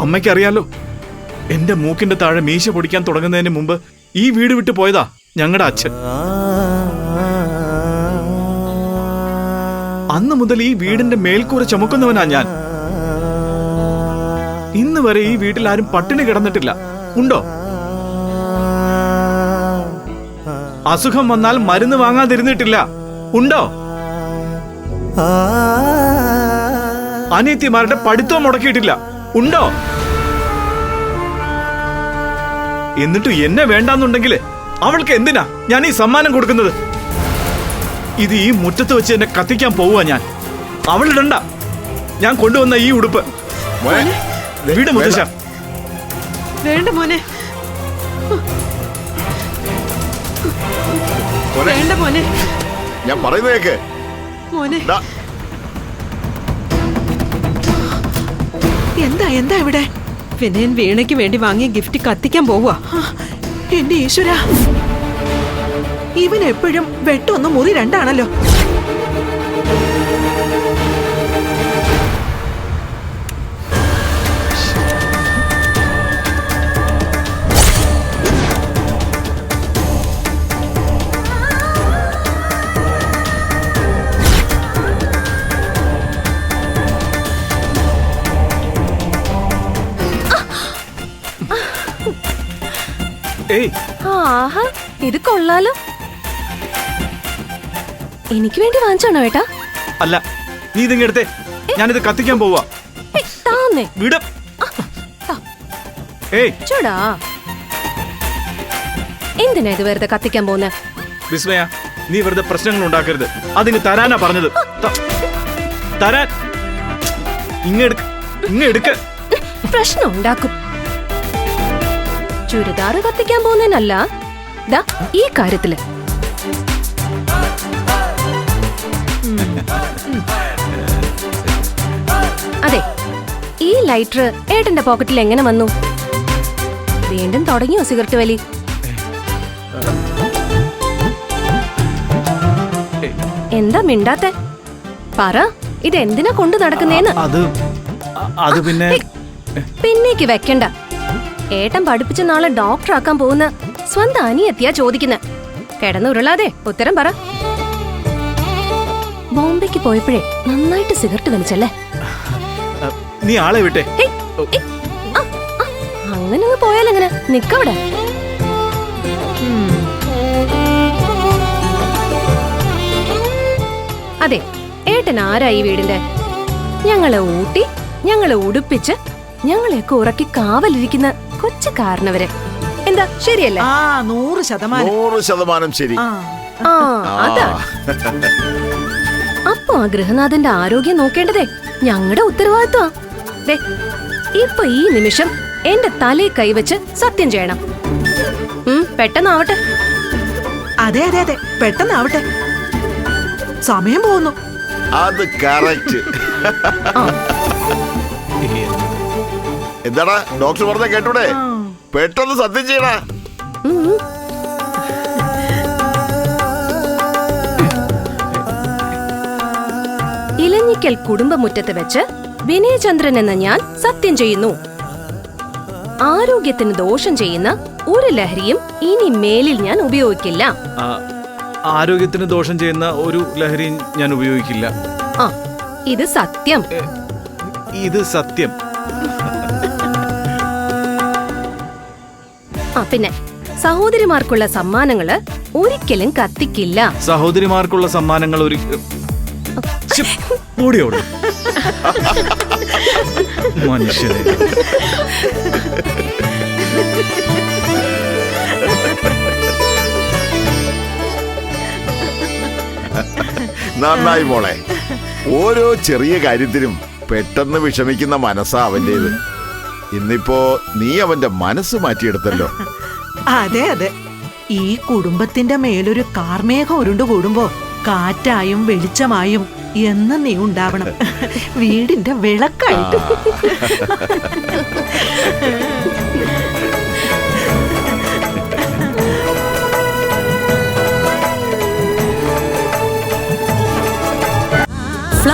അമ്മയ്ക്കറിയാലോ എന്റെ മൂക്കിന്റെ താഴെ മീശ പൊടിക്കാൻ തുടങ്ങുന്നതിന് മുമ്പ് ഈ വീട് വിട്ടു പോയതാ ഞങ്ങളുടെ അച്ഛൻ. അന്ന് മുതൽ ഈ വീടിന്റെ മേൽക്കൂര ചുമക്കുന്നവനാ ഞാൻ. ഇന്ന് വരെ ഈ വീട്ടിൽ ആരും പട്ടിണി കിടന്നിട്ടില്ല. ഉണ്ടോ? അസുഖം വന്നാൽ മരുന്ന് വാങ്ങാതിരുന്നിട്ടില്ല. ഉണ്ടോ? അനിയത്തിമാരുടെ പഠിത്തം മുടക്കിയിട്ടില്ല. ഉണ്ടോ? എന്നിട്ട് എന്നെ വേണ്ടാന്നുണ്ടെങ്കിൽ അവൾക്ക് എന്തിനാ ഞാൻ ഈ സമ്മാനം കൊടുക്കുന്നത്? ഇത് ഈ മുറ്റത്ത് വെച്ച് എന്നെ കത്തിക്കാൻ പോവുക ഞാൻ. അവളിടണ്ട ഞാൻ കൊണ്ടുവന്ന ഈ ഉടുപ്പ്. വീട് മുത്തശ്ശ. വേണ്ട. മോനെ. വേണ്ട മോനെ. ഞാൻ പറയുന്നത് കേക്ക്. മോനെ. എന്താ എന്താ ഇവിടെ? വിനയൻ വീണയ്ക്ക് വേണ്ടി വാങ്ങിയ ഗിഫ്റ്റ് കത്തിക്കാൻ പോവുക എന്റെ ഈശ്വര. ഇവൻ എപ്പോഴും വെട്ടൊന്ന് മുറി രണ്ടാണല്ലോ. ആഹാ ഇത് കൊള്ളാലോ. എനിക്ക് വേണ്ടി വാങ്ങിച്ചോണോ ഏട്ടാ? അല്ല നീ ഇതിങ്ങെടുത്തേ ഞാനിത് കത്തിക്കാൻ പോവാ. താന്നേ. വിട. ഏയ്. ചൂടാ. എന്തിനാ ഇത് വെറുതെ കത്തിക്കാൻ പോകുന്നത് വിസ്മയ നീ വെറുതെ പ്രശ്നങ്ങൾ ഉണ്ടാക്കരുത്. അതിന് തരാനാ പറഞ്ഞത്. തരാൻ. ഇങ്ങെടുക്ക ഇങ്ങെടുക്ക പ്രശ്നം ഉണ്ടാക്കും. ചുരിദാറ് കത്തിക്കാൻ പോകുന്നതിനല്ല. ദാ ഈ കാര്യത്തിൽ. അതെ ഈ ലൈറ്റർ ഏട്ടന്റെ പോക്കറ്റിൽ എങ്ങനെ വന്നു? വീണ്ടും തുടങ്ങിയോ സിഗരറ്റ് വലി? എന്താ മിണ്ടാത്തെ? പറ ഇത് എന്തിനാ കൊണ്ടു നടക്കുന്നേന്ന്? അത് അത് പിന്നെ പിന്നേക്ക് വെക്കണ്ട. ഏട്ടൻ പഠിപ്പിച്ച നാളെ ഡോക്ടർ ആക്കാൻ പോകുന്ന സ്വന്തം അനിയെത്തിയാ ചോദിക്കുന്ന. കിടന്നുരുളാതെ ഉത്തരം പറ. ബോംബെക്ക് പോയപ്പോഴേ നന്നായിട്ട് സിഗരറ്റ് വലിച്ചല്ലേ? നീ ആളെ വിട്ടെ. അങ്ങനെ അങ്ങ് പോയാലെങ്ങനെ? നിക്കവിടെ. അതെ ഏട്ടൻ ആരാ ഈ വീടിന്റെ? ഞങ്ങളെ ഊട്ടി ഞങ്ങളെ ഉടുപ്പിച്ച് ഞങ്ങളെയൊക്കെ ഉറക്കി കാവലിരിക്കുന്ന. കൊച്ചു കാരണവര് എന്താ ശരിയല്ലേ? ആ നൂറ് ശതമാനം. നൂറ് ശതമാനം ശരി. ആ. ആ അതാ. അപ്പൊ ആ ഗൃഹനാഥന്റെ ആരോഗ്യം നോക്കേണ്ടതേ? ഞങ്ങളുടെ ഉത്തരവാദിത്വം. ദേ ഇപ്പൊ ഈ നിമിഷം എന്റെ തലയിൽ കൈവച്ച് സത്യം ചെയ്യണം. ഉം, പെട്ടെന്നാവട്ടെ. അതെ അതെ അതെ. പെട്ടെന്നാവട്ടെ. സമയം പോകുന്നു. അത് കറക്റ്റ്. എന്താടാ ഡോക്ടർ പറഞ്ഞ കേട്ടൂടെ? പെട്ടെന്ന് സത്യം ചെയ്യണ. ഇലഞ്ഞിക്കൽ കുടുംബമുറ്റത്ത് വെച്ച് വിനയചന്ദ്രൻ എന്ന ഞാൻ സത്യം ചെയ്യുന്നു. ആരോഗ്യത്തിന് ദോഷം ചെയ്യുന്ന ഒരു ലഹരിയും ഇനി മേലിൽ ഞാൻ ഉപയോഗിക്കില്ല. ആരോഗ്യത്തിന് ദോഷം ചെയ്യുന്ന ഒരു ലഹരിയും ഞാൻ ഉപയോഗിക്കില്ല. ആ ഇത് സത്യം. ഇത് സത്യം. ആ പിന്നെ സഹോദരിമാർക്കുള്ള സമ്മാനങ്ങൾ ഒരിക്കലും കത്തിക്കില്ല. സഹോദരിമാർക്കുള്ള സമ്മാനങ്ങൾ ഒരു മനുഷ്യനെ. നന്നായി മോളെ. ഓരോ ചെറിയ കാര്യത്തിനും പെട്ടെന്ന് വിഷമിക്കുന്ന മനസ്സാ അവന്റേത്. ഇന്നിപ്പോ നീ അവന്റെ മനസ്സ് മാറ്റിയെടുത്തല്ലോ. അതെ അതെ. ഈ കുടുംബത്തിന്റെ മേലൊരു കാർമേഘം ഉരുണ്ടു കൂടുമ്പോ കാറ്റായും വെളിച്ചമായും എന്ന് നീ ഉണ്ടാവണം. വീടിന്റെ വിളക്കായിട്ട്.